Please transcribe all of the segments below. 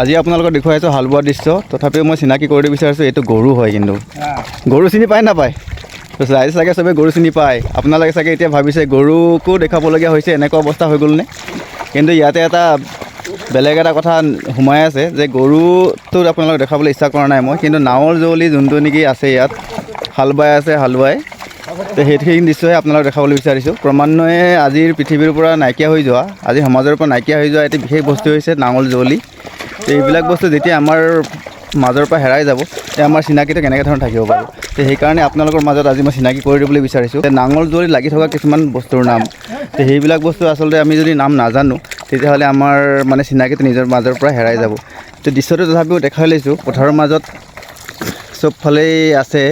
আজি আপোনালোকক দেখুৱাই আছোঁ হাল বোৱা দৃশ্য। তথাপিও মই চিনাকি কৰি দিব বিচাৰিছোঁ এইটো গৰু হয় কিন্তু। গৰু চিনি পায় নাপায়? ৰাইজ চাগে চবে গৰু চিনি পায়। আপোনালোকে চাগে এতিয়া ভাবিছে গৰুকো দেখাবলগীয়া হৈছে এনেকুৱা অৱস্থা হৈ গ'লনে? কিন্তু ইয়াতে এটা বেলেগ এটা কথা সোমাই আছে যে গৰুটো আপোনালোকক দেখাবলৈ ইচ্ছা কৰা নাই মই কিন্তু নাৱৰ জুৱলি যোনটো নেকি আছে ইয়াত হাল বাই আছে হালুৱাই তো সেইখিনি দৃশ্যহে আপোনালোকক দেখাবলৈ বিচাৰিছোঁ। ক্ৰমান্বয়ে আজিৰ পৃথিৱীৰ পৰা নাইকিয়া হৈ যোৱা, আজি সমাজৰ পৰা নাইকিয়া হৈ যোৱা এটি বিশেষ বস্তু হৈছে নাঙল জুৱলি তো এইবিলাক বস্তু যেতিয়া আমাৰ মাজৰ পৰা হেৰাই যাব, তেতিয়া আমাৰ চিনাকিটো কেনেকৈ ধৰণৰ থাকিব বাৰু? তো সেইকাৰণে আপোনালোকৰ মাজত আজি মই চিনাকি কৰি দিবলৈ বিচাৰিছোঁ। নাঙল জুৱলি লাগি থকা কিছুমান বস্তুৰ নাম। তো সেইবিলাক বস্তু আচলতে আমি যদি নাম নাজানো, তেতিয়াহ'লে আমাৰ মানে চিনাকিটো নিজৰ মাজৰ পৰা হেৰাই যাব। তো দৃশ্যটো তথাপিও দেখাই লৈছোঁ। পথাৰৰ মাজত চবফালেই আছে,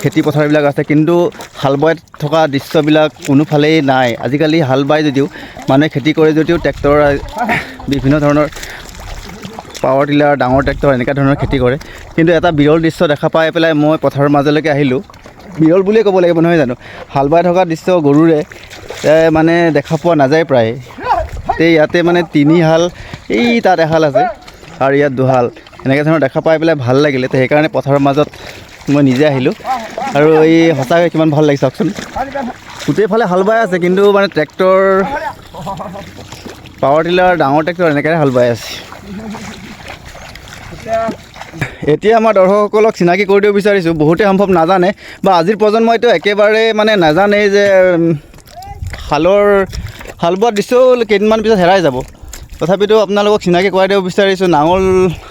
খেতি পথাৰবিলাক আছে। কিন্তু হাল বাই থকা দৃশ্যবিলাক কোনোফালেই নাই। আজিকালি হাল বাই যদিও মানুহে খেতি কৰে যদিও ট্ৰেক্টৰ বিভিন্ন ধৰণৰ পাৱাৰ টিলাৰ ডাঙৰ ট্ৰেক্টৰ এনেকুৱা ধৰণৰ খেতি কৰে। কিন্তু এটা বিৰল দৃশ্য দেখা পাই পেলাই মই পথাৰৰ মাজলৈকে আহিলোঁ। বিৰল বুলিয়ে ক'ব লাগিব, নহয় জানো? হাল বাই থকা দৃশ্য গৰুৰে মানে দেখা পোৱা নাযায় প্ৰায়। তে ইয়াতে মানে তিনি হাল, এই তাত এহাল আছে, আৰু ইয়াত দুহাল। এনেকৈ ধৰণৰ দেখা পাই পেলাই ভালো লাগিলে। তো সেইকাৰণে পথাৰৰ মাজত মই নিজে আহিলোঁ। আৰু এই সঁচাকৈ কিমান ভালো লাগিছে চাওকচোন গোটেইফালে হাল বাই আছে, কিন্তু মানে ট্ৰেক্টৰ পাৱাৰ টিলাৰ ডাঙৰ ট্ৰেক্টৰ এনেকৈ হাল বাই আছে। এতিয়া আমাৰ দৰ্শকসকলক চিনাকি কৰি দিব বিচাৰিছোঁ। বহুতে সম্ভৱ নাজানে, বা আজিৰ প্ৰজন্মইতো একেবাৰে মানে নাজানেই যে শালৰ হাল বোৱা দৃশ্যও কেইদিনমান পিছত হেৰাই যাব। তথাপিতো আপোনালোকক চিনাকি কৰাই দিব বিচাৰিছোঁ, নাঙল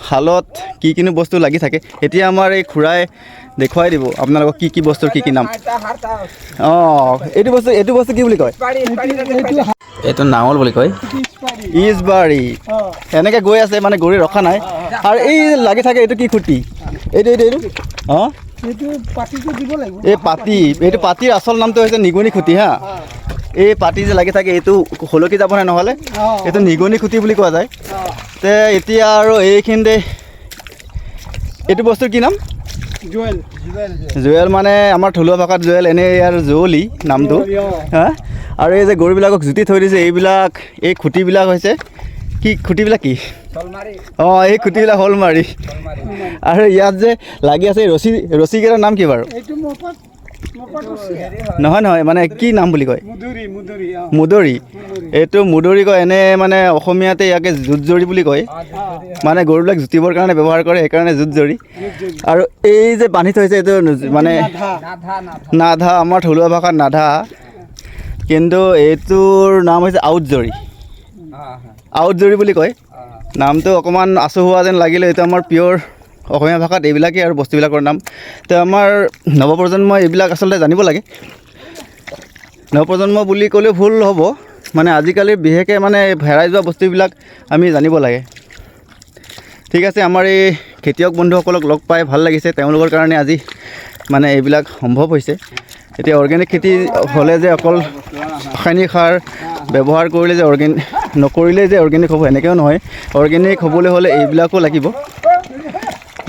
শালত কি কিনো বস্তু লাগি থাকে। এতিয়া আমাৰ এই খুৰাই দেখুৱাই দিব। আপোনালোকক কি কি বস্তুৰ কি কি নাম? অঁ, এইটো বস্তু এইটো বস্তু কি বুলি কয়? এইটো নাঙল বুলি কয়। ইজবাৰী। এনেকৈ গৈ আছে মানে গৰু ৰখা নাই। আৰু এই লাগি থাকে, এইটো কি খুঁটি? এইটো এইটো এইটো? অঁ এই পাতি, এইটো পাতিৰ আচল নামটো হৈছে নিগনি খুঁটি হা। এই পাতি যে লাগি থাকে, এইটো হলকি যাব নাই নহ'লে। এইটো নিগনি খুঁটি বুলি কোৱা যায়। তে এতিয়া আৰু এইখিনিতে, এইটো বস্তুৰ কি নাম? জুৱেল মানে আমাৰ থলুৱা ভাষাত জুৱেল এনেই ইয়াৰ জুৱলি নামটো। হা? আৰু এই যে গৰুবিলাকক জুতি থৈ দিছে এইবিলাক এই খুঁটিবিলাক হৈছে কি খুঁটিবিলাক কি? অঁ এই খুঁটিবিলাক শ'ল মাৰি আৰু ইয়াত যে লাগি আছে এই ৰছী ৰছীকেইটাৰ নাম কি বাৰু? নহয় নহয় মানে কি নাম বুলি কয়? মুদুৰি এইটো মুদৰি কয় এনে মানে অসমীয়াতে ইয়াকে জুত জৰি বুলি কয়। মানে গৰুবিলাক জুতিবৰ কাৰণে ব্যৱহাৰ কৰে সেইকাৰণে জুত জৰি আৰু এই যে বান্ধি থৈছে এইটো মানে নাধা আমাৰ থলুৱা ভাষাত নাধা। কিন্তু এইটোৰ নাম হৈছে আউটজৰি আউটজৰি বুলি কয়। নামটো অকণমান আচহুৱা যেন লাগিলে এইটো আমাৰ পিয়'ৰ অসমীয়া ভাষাত এইবিলাকেই আৰু বস্তুবিলাকৰ নাম। তো আমাৰ নৱপ্ৰজন্মই এইবিলাক আচলতে জানিব লাগে। নৱপ্ৰজন্ম বুলি ক'লেও ভুল হ'ব। মানে আজিকালি বিশেষকৈ মানে হেৰাই যোৱা বস্তুবিলাক আমি জানিব লাগে। ঠিক আছে আমাৰ এই খেতিয়ক বন্ধুসকলক লগ পাই ভাল লাগিছে। তেওঁলোকৰ কাৰণে আজি মানে এইবিলাক সম্ভৱ হৈছে। এতিয়া অৰ্গেনিক খেতি হ'লে যে অকল ৰাসায়নিক সাৰ ব্যৱহাৰ কৰিলে যে অৰ্গেন নকৰিলেই যে অৰ্গেনিক হ'ব এনেকৈও নহয়। অৰ্গেনিক হ'বলৈ হ'লে এইবিলাকো লাগিব।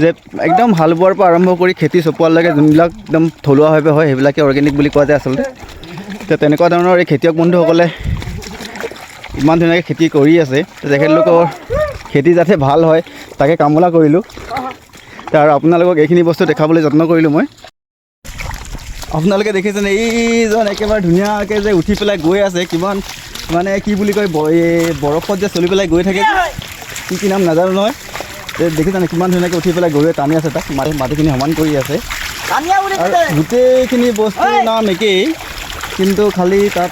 যে একদম হাল বোৱাৰ পৰা আৰম্ভ কৰি খেতি চপোৱালৈকে যোনবিলাক একদম থলুৱাভাৱে হয় সেইবিলাকে অৰ্গেনিক বুলি কোৱা যায় আচলতে। তো তেনেকুৱা ধৰণৰ এই খেতিয়ক বন্ধুসকলে ইমান ধুনীয়াকৈ খেতি কৰি আছে তেখেতলোকৰ খেতি যাতে ভাল হয় তাকে কামনা কৰিলোঁ। আৰু আপোনালোকক এইখিনি বস্তু দেখাবলৈ যত্ন কৰিলোঁ মই। আপোনালোকে দেখিছেনে এইজন একেবাৰে ধুনীয়াকৈ যে উঠি পেলাই গৈ আছে কিমান মানে কি বুলি কয় বৰফত যে চলি পেলাই গৈ থাকে কি কি নাম নাজানো নহয়। দেখিছেনে কিমান ধুনীয়াকৈ উঠি পেলাই গৰুৱে টানি আছে তাক মাটি মাটিখিনি সমান কৰি আছে। গোটেইখিনি বস্তুৰ নাম একেই কিন্তু খালি তাত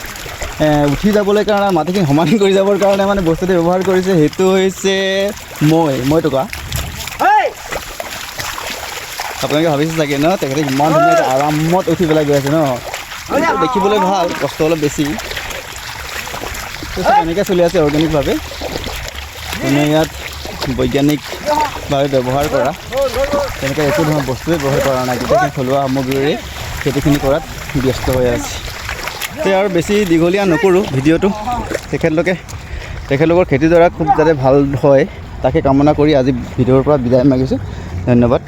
উঠি যাবলৈ কাৰণে মাটিখিনি সমান কৰি যাবৰ কাৰণে মানে বস্তুটো ব্যৱহাৰ কৰিছে সেইটো হৈছে মৈ। মৈ টকা আপোনালোকে ভাবিছে চাগে ন তেখেতে ইমান ধুনীয়াকৈ আৰামত উঠি পেলাই গৈ আছে ন। দেখিবলৈ ভালো কষ্ট অলপ বেছি। এনেকৈ চলি আছে অৰ্গেনিকভাৱে কোনো ইয়াত বৈজ্ঞানিকভাৱে ব্যৱহাৰ কৰা তেনেকৈ একো ধৰণৰ বস্তুৱে ব্যৱহাৰ কৰা নাই। গোটেইখিনি থলুৱা সামগ্ৰীৰে খেতিখিনি কৰাত ব্যস্ত হৈ আছে। সেয়া আৰু বেছি দীঘলীয়া নকৰোঁ ভিডিঅ'টো। তেখেতলোকে, তেখেতলোকৰ খেতিডৰা খুব যাতে ভালো হয়, তাকে কামনা কৰি আজি ভিডিঅ'ৰ পৰা বিদায় মাগিছোঁ। ধন্যবাদ।